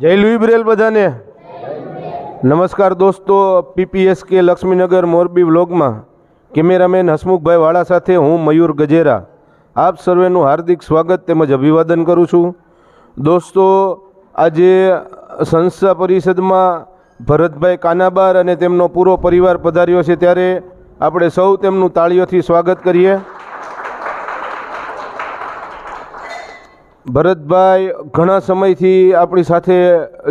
જય લુઈબ્રેલ બધાને. નમસ્કાર દોસ્તો પીપીએસ કે લક્ષ્મીનગર મોરબી વ્લોગમાં. કેમેરામેન હસમુખભાઈ વાળા સાથે હું મયુર ગજેરા. આપ સર્વેનું હાર્દિક સ્વાગત તેમજ અભિવાદન કરું છું. દોસ્તો, આજે સંસ્થા પરિષદમાં ભરતભાઈ કાનાબાર અને તેમનો પૂરો પરિવાર પધાર્યો છે ત્યારે આપણે સૌ તેમનું તાળીઓથી સ્વાગત કરીએ. ભરતભાઈ ઘણા સમયથી આપણી સાથે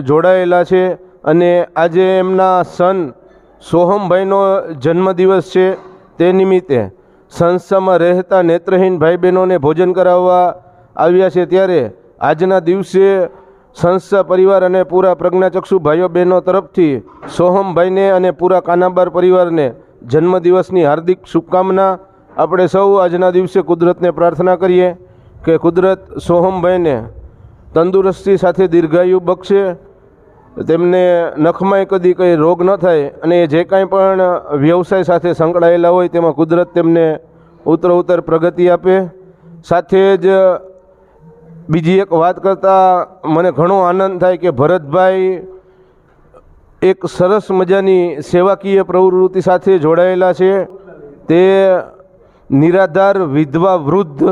જોડાયેલા છે અને આજે એમના સન સોહમભાઈનો જન્મદિવસ છે તે નિમિત્તે સંસ્થામાં રહેતા નેત્રહીન ભાઈ બહેનોને ભોજન કરાવવા આવ્યા છે ત્યારે આજના દિવસે સંસ્થા પરિવાર અને પૂરા પ્રજ્ઞાચક્ષુ ભાઈઓ બહેનો તરફથી સોહમભાઈને અને પૂરા કાનાબાર પરિવારને જન્મદિવસની હાર્દિક શુભકામના. આપણે સૌ આજના દિવસે કુદરતને પ્રાર્થના કરીએ. કે કુદરત સોહમભાઈને તંદુરસ્તી સાથે દીર્ઘાયુ બક્ષે. તેમને નખમાંય કદી કંઈ રોગ ન થાય અને જે કાંઈ પણ વ્યવસાય સાથે સંકળાયેલા હોય તેમાં કુદરત તેમને ઉત્તરોત્તર પ્રગતિ આપે. સાથે જ બીજી એક વાત કરતાં મને ઘણો આનંદ થાય કે ભરતભાઈ એક સરસ મજાની સેવાકીય પ્રવૃત્તિ સાથે જોડાયેલા છે. તે નિરાધાર વિધવા વૃદ્ધ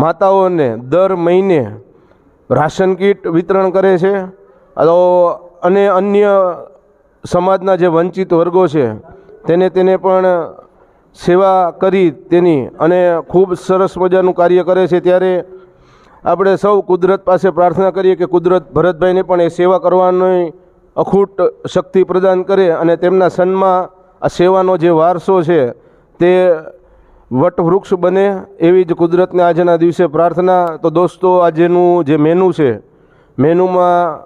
માતાઓને દર મહિને રાશન કીટ વિતરણ કરે છે. અને અન્ય સમાજના જે વંચિત વર્ગો છે, તેને તેને પણ સેવા કરી તેની અને ખૂબ સરસ મજાનું કાર્ય કરે છે. ત્યારે આપણે સૌ કુદરત પાસે પ્રાર્થના કરીએ કે કુદરત ભરતભાઈને પણ એ સેવા કરવાની અખૂટ શક્તિ પ્રદાન કરે અને તેમના સન્માં આ સેવાનો જે વારસો છે, તે વટવૃક્ષ બને એવી જ કુદરતને આજના દિવસે પ્રાર્થના. તો દોસ્તો, આજેનું જે મેનુ છે, મેનુમાં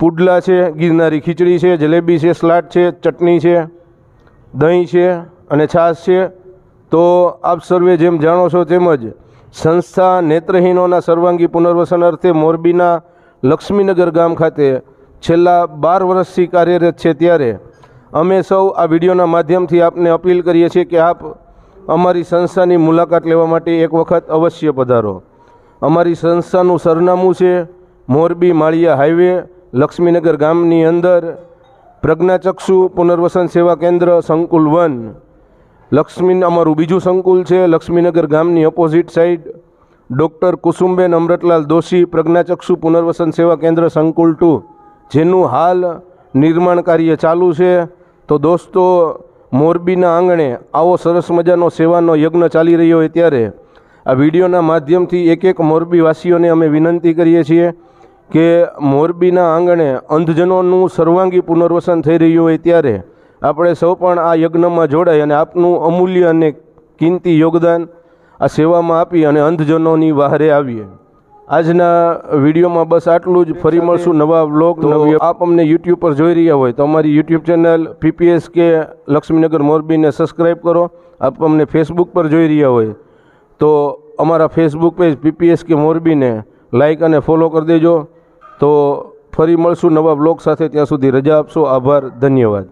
પુડલા છે, ગિરનારી ખીચડી છે, જલેબી છે, સલાડ છે, ચટણી છે, દહીં છે અને છાશ છે. તો આપ સર્વે જેમ જાણો છો તેમજ સંસ્થા નેત્રહીનોના સર્વાંગી પુનર્વસન અર્થે મોરબીના લક્ષ્મીનગર ગામ ખાતે છેલ્લા બાર વર્ષથી કાર્યરત છે ત્યારે અમે સૌ આ વિડીયોના માધ્યમથી આપને અપીલ કરીએ છીએ કે આપ અમારી સંસ્થાની મુલાકાત લેવા માટે એક વખત અવશ્ય પધારો. અમારી સંસ્થાનું સરનામું છે મોરબી માળિયા હાઈવે, લક્ષ્મીનગર ગામની અંદર પ્રજ્ઞાચક્ષુ પુનર્વસન સેવા કેન્દ્ર સંકુલ વન. લક્ષ્મી અમારું બીજું સંકુલ છે લક્ષ્મીનગર ગામની opposite side doctor Kusumben Amritlal Doshi પ્રજ્ઞાચક્ષુ પુનર્વસન સેવા કેન્દ્ર સંકુલ ટુ. જેનું હાલ નિર્માણ કાર્ય ચાલુ છે. તો દોસ્તો મોરબીના આંગણે આવો સરસ મજાનો સેવાનો યજ્ઞ ચાલી રહ્યો હોય ત્યારે આ વિડીયોના માધ્યમથી એક એક મોરબીવાસીઓને અમે વિનંતી કરીએ છીએ કે મોરબીના આંગણે અંધજનોનું સર્વાંગી પુનર્વસન થઈ રહ્યું હોય ત્યારે આપણે સૌ પણ આ યજ્ઞમાં જોડાઈ અને આપનું અમૂલ્ય અને કિંમતી યોગદાન આ સેવામાં આપી અને અંધજનોની વહારે આવીએ. આજના વિડીયોમાં બસ આટલું જ. ફરી મળશું નવા બ્લોગ આપ અમને યુટ્યુબ પર જોઈ રહ્યા હોય તો અમારી યુટ્યુબ ચેનલ પીપીએસ કે લક્ષ્મીનગર મોરબીને સબસ્ક્રાઈબ કરો. આપ અમને ફેસબુક પર જોઈ રહ્યા હોય તો અમારા ફેસબુક પેજ પીપીએસ કે મોરબીને લાઇક અને ફોલો કરી દેજો. તો ફરી મળશું નવા બ્લોગ સાથે. ત્યાં સુધી રજા આપશો. આભાર. ધન્યવાદ.